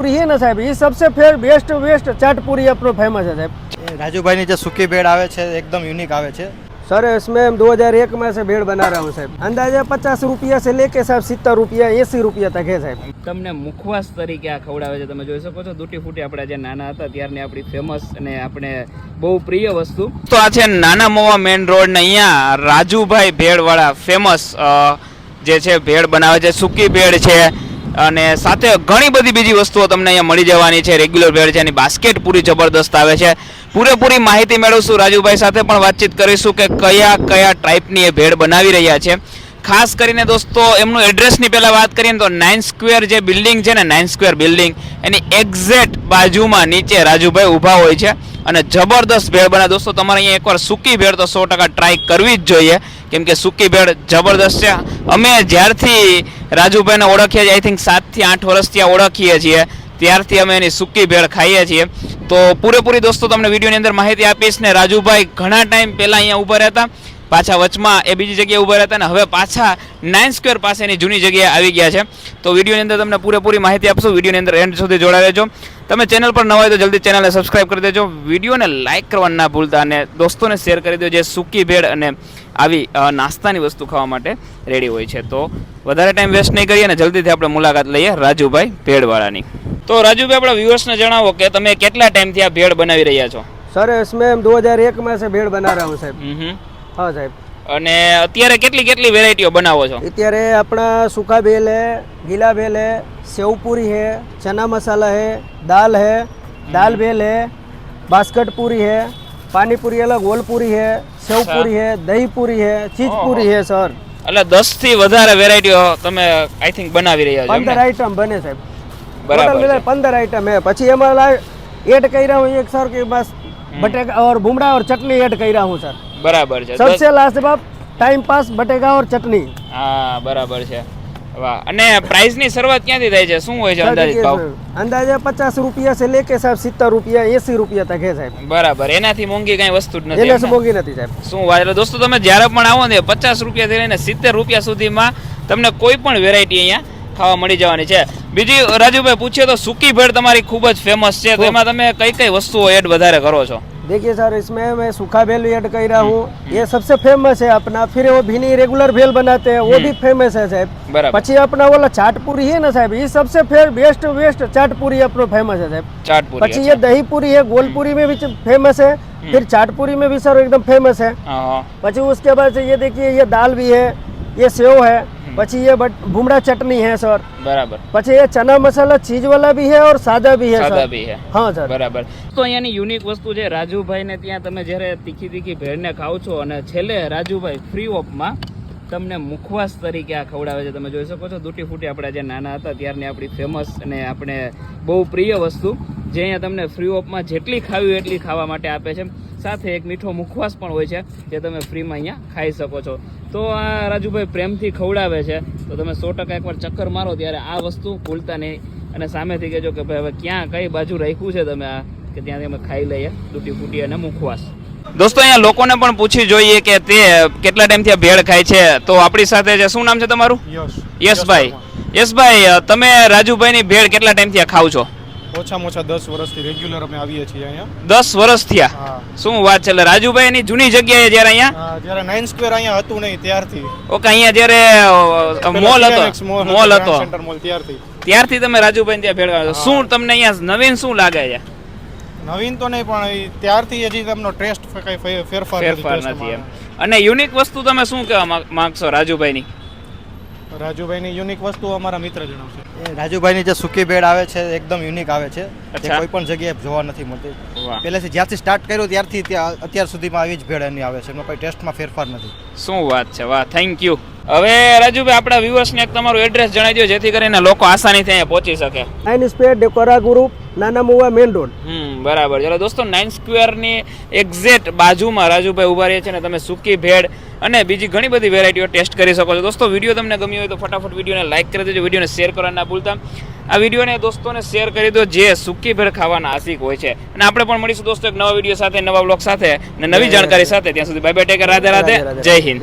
पूरी है ना साहब ये सबसे फिर बेस्ट बेस्ट चाट पूरी अपनो फेमस है साहब એ રાજુભાઈની જે સૂકી ભેળ આવે છે એકદમ યુનિક આવે છે सर इसमें हम 2001 में से भेड़ बना रहा हूँ साहब अंदाजा पचास रुपया से लेके साहब सितर रुपया अस्सी रुपया तक है साहब તમને મુખવાસ તરીકે આ ખવડાવે છે તમે જોઈ શકો છો તૂટી ફૂટી આપણે જે નાના હતા ત્યારની આપણી ફેમસ અને આપણે બહુ પ્રિય વસ્તુ તો આ છે નાના મોવા મેન રોડ ને અહીંયા રાજુભાઈ ભેળવાળા ફેમસ જે છે ભેળ બનાવે છે સૂકી ભેળ છે અને સાથે ઘણી બધી બીજી વસ્તુઓ તમને અહીંયા મળી જવાની છે. રેગ્યુલર ભેળ છે, એની બાસ્કેટ પૂરી જબરદસ્ત આવે છે. પૂરેપૂરી માહિતી મેળવશું રાજુભાઈ સાથે, પણ વાતચીત કરીશું કે કયા કયા ટાઈપની એ ભેળ બનાવી રહ્યા છે. ખાસ કરીને દોસ્તો, એમનું એડ્રેસની પહેલાં વાત કરીએ તો નાઇન સ્ક્વેર જે બિલ્ડિંગ છે ને નાઇન સ્ક્વેર બિલ્ડિંગ એની એક્ઝેક્ટ બાજુમાં નીચે રાજુભાઈ ઊભા હોય છે. અને જબરદસ્ત ભેળ બને દોસ્તો, તમારે અહીંયા એકવાર સૂકી ભેળ તો સો ટકા ટ્રાય કરવી જ જોઈએ. કેમ કે સૂકી ભેળ જબરદસ્ત છે. અમે જ્યારથી રાજુભાઈને ઓળખીએ છીએ આઈ થિંક સાતથી આઠ વર્ષથી ઓળખીએ છીએ, ત્યારથી અમે એની સૂકી ભેળ ખાઈએ છીએ. તો પૂરેપૂરી દોસ્તો, તમને વિડીયોની અંદર માહિતી આપીશ ને રાજુભાઈ ઘણા ટાઈમ પહેલાં અહીંયા ઊભા રહેતા. પાછા વચમાં એ બીજી જગ્યાએ ઊભા રહેતા ને હવે પાછા નાઇન સ્ક્વેર પાસેની જૂની જગ્યાએ આવી ગયા છે તો વિડીયોની અંદર તમને પૂરેપૂરી માહિતી આપશું વિડીયોની અંદર એન્ડ સુધી જોડાઈ રહેજો તમે ચેનલ પર નવા હોય તો જલ્દી ચેનલને સબસ્ક્રાઇબ કરી દેજો વિડીયોને લાઇક કરવાનું ના ભૂલતા અને દોસ્તોને શેર કરી દેજો જે સૂકી ભેળ અને આવી અ, નાસ્તાની વસ્તુ ખાવા માટે રેડી હોય છે તો વધારે ટાઈમ વેસ્ટ નહીં કરીએ અને જલ્દીથી આપણે મુલાકાત લઈએ રાજુભાઈ ભેળવાળાની તો રાજુભાઈ આપણા વ્યુઅર્સને જણાવો કે તમે કેટલા ટાઈમથી આ ભેળ બનાવી રહ્યા છો सर इसमें हम 2001 में से भेड़ बना रहा हूँ साहब હા સાહેબ. અને અત્યારે કેટલી કેટલી વેરાયટીઓ બનાવો છો? અત્યારે આપણા સૂકા ભેલ હે ગીલા ભેલ હે સેવપુરી હે ચના મસાલા હે દાલ હે દાલ ભેલ હે બાસ્કટ પૂરી હે પાણીપુરી અલગ ઓલપુરી હે સેવપુરી હે દહીપુરી હે ચીજપુરી હે સર. એટલે દસથી વધારે વેરાયટીઓ તમે આઈ થિંક બનાવી રહ્યા છો પંદર આઈટમ બને સાહેબ. બરાબર પંદર આઈટમ હે. પછી એમાં એડ કર્યા હું એક સર કે બસ બટેકા ઓર ભૂમડા ઓર ચટણી એડ કર્યા હું સર બરાબર છે. સબસે લાસ્ટ બાપ ટાઈમ પાસ બટેકા ઓર ચટણી. હા બરાબર છે. વાહ. અને પ્રાઇસની શરૂઆત ક્યાંથી થાય છે? શું હોય છે અંદાજિત ભાવ? અંદાજે 50 રૂપિયા છે લેકે સાહેબ 70 રૂપિયા 80 રૂપિયા તક હે સાહેબ. બરાબર. એનાથી મોંઘી કઈ વસ્તુ જ નથી એનાથી મોંઘી નથી સાહેબ. શું વાત એટલે દોસ્તો તમે જ્યારે પણ આવો ને 50 રૂપિયા થી લઈને 70 રૂપિયા સુધીમાં તમને કોઈ પણ વેરાયટી અહીંયા ખાવા મળી જવાની છે. બીજી રાજુભાઈ પૂછ્યો તો સુકી ભેળ તમારી ખૂબ જ ફેમસ છે. તો એમાં તમે કઈ કઈ વસ્તુઓ એડ વધારે કરો છો? देखिए सर इसमें मैं सूखा भेल भी ऐड कर रहा हूँ। ये सबसे फ़ेमस है अपना फिर वो भिनी रेगुलर भेल बनाते हैं वो भी हम्म। फ़ेमस है साहब। पची अपना वाला चाट पूरी है ना साहब ये सबसे फेर बेस्ट वेस्ट चाट पूरी अपना फ़ेमस है साहब। चाट पूरी पची ये अच्छा। दही पूरी है गोलपुरी में भी फ़ेमस है हम्म। फिर चाटपुरी में भी सर एकदम फ़ेमस है। हाँ। पची उसके बाद ये देखिए ये दाल भी है ये सेव है પછી ये बट भूमड़ा चटनी है सर બરાબર પછી ये चना मसाला चीज वाला भी है और सादा भी है સાદા सर બી હે हाँ सर બરાબર તો અહીંયાની યુનિક વસ્તુ છે રાજુભાઈ ને ત્યાં તમે જ્યારે તીખી તીખી ભેળને ખાવ છો અને છેલ્લે રાજુભાઈ ફ્રી ઓફમાં તમને મુખવાસ તરીકે આ ખવડાવે છે તમે જોઈ શકો છો દૂટી ફૂટી આપણે જે નાના હતા ત્યારની આપણી ફેમસ અને આપણે બહુ પ્રિય વસ્તુ જે અહીંયા તમને ફ્રી ઓફમાં જેટલી ખાવી હોય એટલી ખાવા માટે આપે છે સાથે એક મીઠો મુખવાસ પણ હોય છે જે તમે ફ્રીમાં અહીંયા ખાઈ શકો છો. તો આ રાજુભાઈ પ્રેમથી ખવડાવે છે. તો તમે સો ટકા એકવાર ચક્કર મારો ત્યારે આ વસ્તુ ભૂલતા નહીં. અને સામેથી કહેજો કે ભાઈ હવે ક્યાં કઈ બાજુ રાખ્યું છે તમે આ? કે ત્યાંથી અમે ખાઈ લઈએ તૂટી ફૂટી અને મુખવાસ. દોસ્તો અહીંયા લોકોને પણ પૂછી જોઈએ કે તે કેટલા ટાઈમથી આ ભેળ ખાય છે. તો આપણી સાથે છે શું નામ છે તમારું? યસ યશભાઈ. યશભાઈ તમે રાજુભાઈની ભેળ કેટલા ટાઈમથી આ ખાવ છો? ઓછામાં ઓછા દસ વર્ષથી રેગ્યુલર અમે આવીએ છીએ અહીંયા. દસ વર્ષ થયા? શું વાત છે? એટલે રાજુભાઈની જૂની જગ્યાએ જ્યારે અહીંયા? જ્યારે નાઇન સ્ક્વેર અહીંયા હતું નહીં ત્યારથી. ઓકે અહીંયા જ્યારે મોલ હતો. મોલ હતો સેન્ટર મોલ ત્યારથી. ત્યારથી તમે રાજુભાઈ ત્યાં ભેળવા શું તમને અહીંયા નવીન શું લાગે છે? નવીન તો નહીં પણ ત્યારથી હજી તેમનો ટેસ્ટ કઈ ફેરફાર ફેરફાર નથી એમ. અને યુનિક વસ્તુ તમે શું કહેવા માંગ- માંગશો રાજુભાઈની? રાજુભાઈની યુનિક વસ્તુ અમારા મિત્ર જણાવશે. રાજુભાઈની જે સૂકી ભેળ આવે છે એકદમ યુનિક આવે છે. જે કોઈ પણ જગ્યાએ જોવા નથી મળતી. પહેલાંથી પહેલેથી જ્યારથી સ્ટાર્ટ કર્યું ત્યારથી અત્યાર સુધીમાં આવી જ ભેળ એની આવે છે. એમાં કોઈ ટેસ્ટમાં ફેરફાર નથી. શું વાત છે? વાહ થેન્ક યુ હવે રાજુભાઈ આપણા વ્યુઅર્સને એક તમારું એડ્રેસ જણાવી દો જેથી કરીને લોકો આસાનીથી અહીંયા પહોંચી શકે. આઈન સ્પેડ ડેકોરા ગ્રુપ નાના મુવા મેન રોડ બરાબર. ચાલો દોસ્તો નાઇન સ્ક્વેરની એક્ઝેક્ટ બાજુમાં રાજુભાઈ ઊભા રહે છે ને તમે સૂકી ભેળ અને બીજી ઘણી બધી વેરાયટીઓ ટેસ્ટ કરી શકો છો. દોસ્તો વીડિયો તમને ગમ્યો હોય તો ફટાફટ વિડીયોને લાઇક કરી દેજો વિડીયોને શેર કરવા ના ભૂલતા. આ વિડીયોને દોસ્તોને શેર કરી દો જે સૂકી ભેળ ખાવાના આશિક હોય છે. અને આપણે પણ મળીશું દોસ્તો એક નવા વીડિયો સાથે નવા બ્લોગ સાથે અને નવી જાણકારી સાથે. ત્યાં સુધી bye bye take care Radhe Radhe. Jai Hind.